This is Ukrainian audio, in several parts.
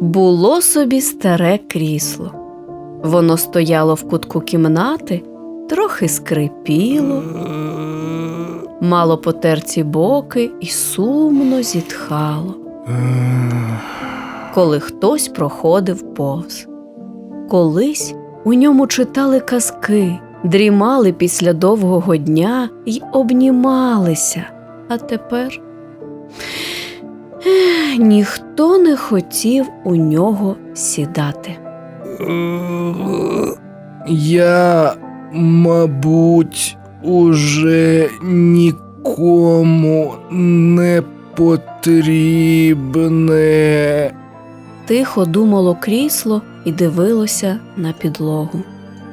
Було собі старе крісло. Воно стояло в кутку кімнати, трохи скрипіло, мало потерті боки і сумно зітхало, коли хтось проходив повз. Колись у ньому читали казки, дрімали після довгого дня й обнімалися, а тепер ніхто не хотів у нього сідати. Я, мабуть, уже нікому не потрібне. Тихо думало крісло і дивилося на підлогу.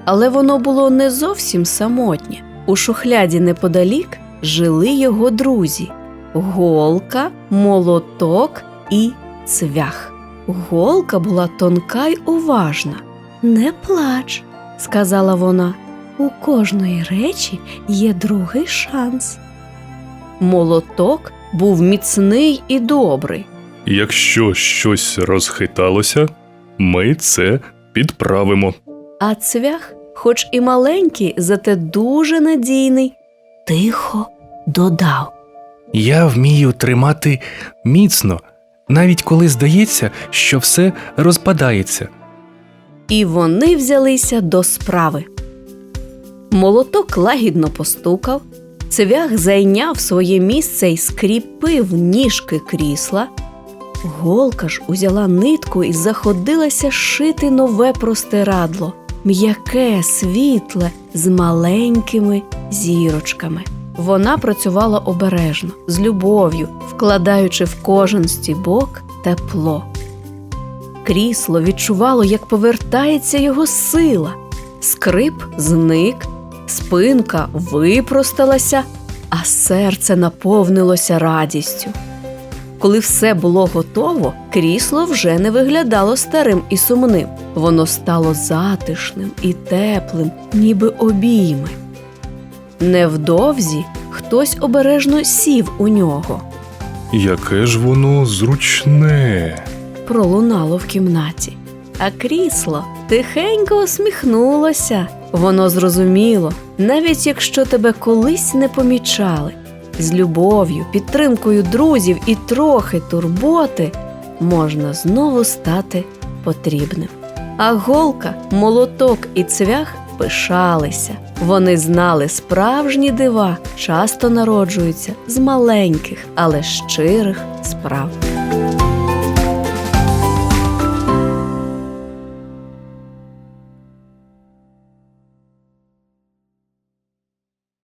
Але воно було не зовсім самотнє. У шухляді неподалік жили його друзі голка, молоток і цвях. Голка була тонка й уважна. Не плач, сказала вона. У кожної речі є другий шанс. Молоток був міцний і добрий. Якщо щось розхиталося, ми це підправимо. А цвях, хоч і маленький, зате дуже надійний, тихо додав. Я вмію тримати міцно, навіть коли здається, що все розпадається. І вони взялися до справи. Молоток лагідно постукав, цвях зайняв своє місце й скріпив ніжки крісла. Голка ж узяла нитку і заходилася шити нове простирадло, м'яке, світле, з маленькими зірочками. Вона працювала обережно, з любов'ю, вкладаючи в кожен стібок тепло. Крісло відчувало, як повертається його сила. Скрип зник, спинка випросталася, а серце наповнилося радістю. Коли все було готово, крісло вже не виглядало старим і сумним. Воно стало затишним і теплим, ніби обійми. Невдовзі хтось обережно сів у нього. Яке ж воно зручне. пролунало в кімнаті. А крісло тихенько усміхнулося. Воно зрозуміло, навіть якщо тебе колись не помічали, з любов'ю, підтримкою друзів і трохи турботи можна знову стати потрібним. А голка, молоток і цвях пишалися. Вони знали, справжні дива часто народжуються з маленьких, але щирих справ.